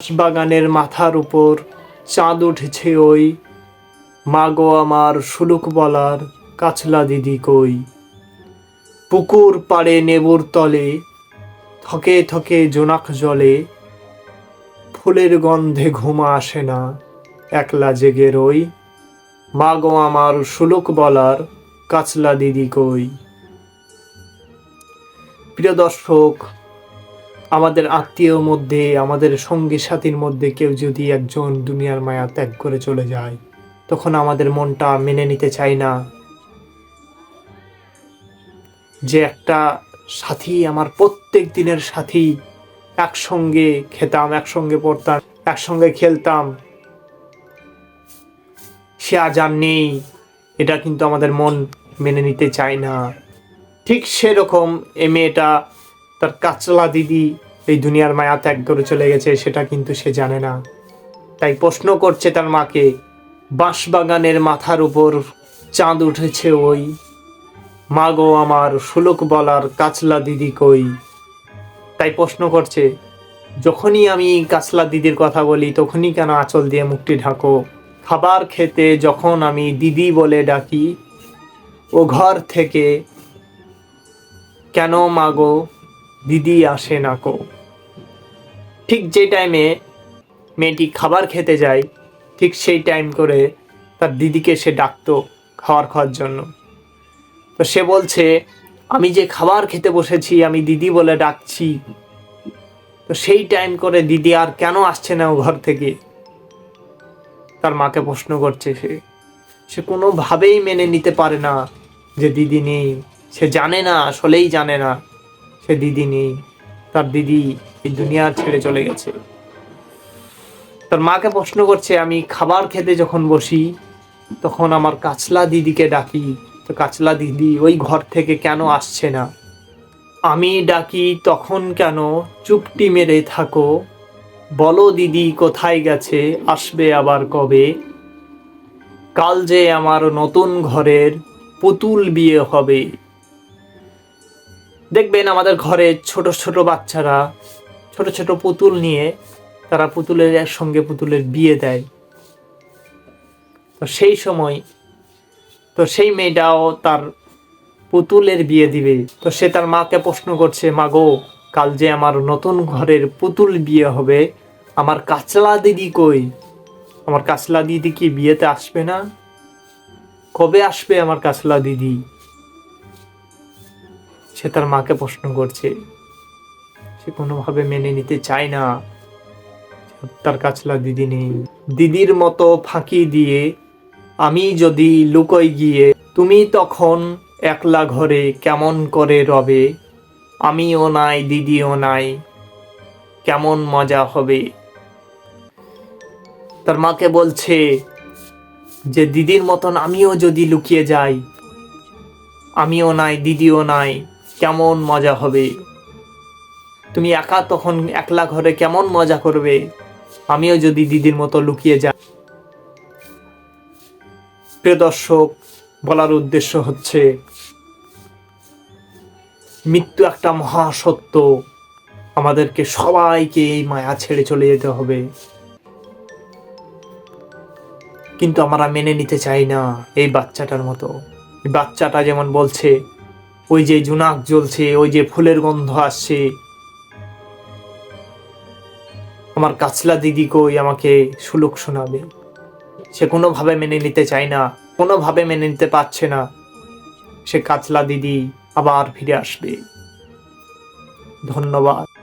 বাগানের মাথার উপর চাঁদ উঠেছে ওই। মাগো আমার সুলুক বলার কাছলা দিদি কই। পুকুর পাড়ে নেবুর তলে থকে থকে জোনাক জলে, ফুলের গন্ধে ঘুমা আসে না একলা জেগে রই। মাগো আমার সুলুক বলার কাছলা দিদি কই। প্রিয় দর্শক আমাদের আত্মীয় মধ্যে, আমাদের সঙ্গী সাথীর মধ্যে কেউ যদি একজন দুনিয়ার মায়া ত্যাগ করে চলে যায়, তখন আমাদের মনটা মেনে নিতে চায় না। যে একটা সাথী, আমার প্রত্যেক দিনের সাথী, একসঙ্গে খেতাম, একসঙ্গে পড়তাম, একসঙ্গে খেলতাম, সে আজ আর নেই, এটা কিন্তু আমাদের মন মেনে নিতে চায় না। ঠিক সেরকম এ মেয়েটা তার কাচলা দিদি এই দুনিয়ার মায়া ত্যাগ করে চলে গেছে, সেটা কিন্তু সে জানে না। তাই প্রশ্ন করছে তার মাকে বাঁশবাগানের মাথার উপর চাঁদ উঠেছে ওই। মাগো আমার সুলুক বলার কাচলা দিদি কই? তাই প্রশ্ন করছে, যখনই আমি কাচলা দিদির কথা বলি, তখনই কেন আঁচল দিয়ে মুখটি ঢাকো? খাবার খেতে যখন আমি দিদি বলে ডাকি, ও ঘর থেকে কেন মাগো দিদি আসে না কো। ঠিক যে টাইমে মেয়েটি খাবার খেতে যায়, ঠিক সেই টাইম করে তার দিদিকে সে ডাকতো খাবার খাওয়ার জন্য। তো সে বলছে, আমি যে খাবার খেতে বসেছি, আমি দিদি বলে ডাকছি। তো সেই টাইম করে দিদি আর কেন আসছে না ও ঘর থেকে? তার মাকে প্রশ্ন করছে সে। সে কোনোভাবেই মেনে নিতে পারে না যে দিদি নেই। সে জানে না, আসলেই জানে না। সে দিদি নেই, তার দিদি এই দুনিয়া ছেড়ে চলে গেছে। তার মাকে প্রশ্ন করছে, আমি খাবার খেতে যখন বসি, তখন আমার কাচলা দিদিকে ডাকি, তো কাচলা দিদি ওই ঘর থেকে কেন আসছে না? আমি ডাকি, তখন কেন চুপটি মেরে থাকো? বলো দিদি কোথায় গেছে, আসবে আবার কবে? কাল যে আমার নতুন ঘরের পুতুল বিয়ে হবে দেখবেন আমাদের ঘরে ছোট ছোট বাচ্চারা, ছোট ছোট পুতুল নিয়ে তারা পুতুলের সঙ্গে পুতুলের বিয়ে দেয়। তো সেই সময়, তো সেই মেয়েটাও তার পুতুলের বিয়ে দিবে। তো সে তার মাকে প্রশ্ন করছে, মা গো, কাল যে আমার নতুন ঘরের পুতুল বিয়ে হবে, আমার কাচলা দিদি কই? আমার কাচলা দিদি কি বিয়েতে আসবে না? কবে আসবে আমার কাচলা দিদি? সে তার মাকে প্রশ্ন করছে, সে কোনোভাবে মেনে নিতে চায় না। তার কাছলা দিদি নেই। দিদির মতো ফাঁকি দিয়ে আমি যদি লুকোই গিয়ে, তুমি তখন একলা ঘরে কেমন করে রবে? আমিও নাই, দিদিও নাই, কেমন মজা হবে? তার মাকে বলছে যে, দিদির মতন আমিও যদি লুকিয়ে যাই, আমিও নাই, দিদিও নাই কেমন মজা হবে? তুমি একা তখন একলা ঘরে কেমন মজা করবে? আমিও যদি দিদির মতো লুকিয়ে যাই প্রিয় দর্শক, বলার উদ্দেশ্য হচ্ছে, মৃত্যু একটা মহাসত্য। আমাদেরকে সবাইকে এই মায়া ছেড়ে চলে যেতে হবে। কিন্তু আমরা মেনে নিতে চাই না এই বাচ্চাটার মতো। বাচ্চাটা যেমন বলছে ওই যে জুনাক জ্বলছে, ওই যে ফুলের গন্ধ আসছে। আমার কাছলা দিদি কই আমাকে সুলুক শোনাবে। সে কোনোভাবে মেনে নিতে চায় না, কোনোভাবে মেনে নিতে পারছে না। সে কাছলা দিদি আবার ফিরে আসবে। ধন্যবাদ।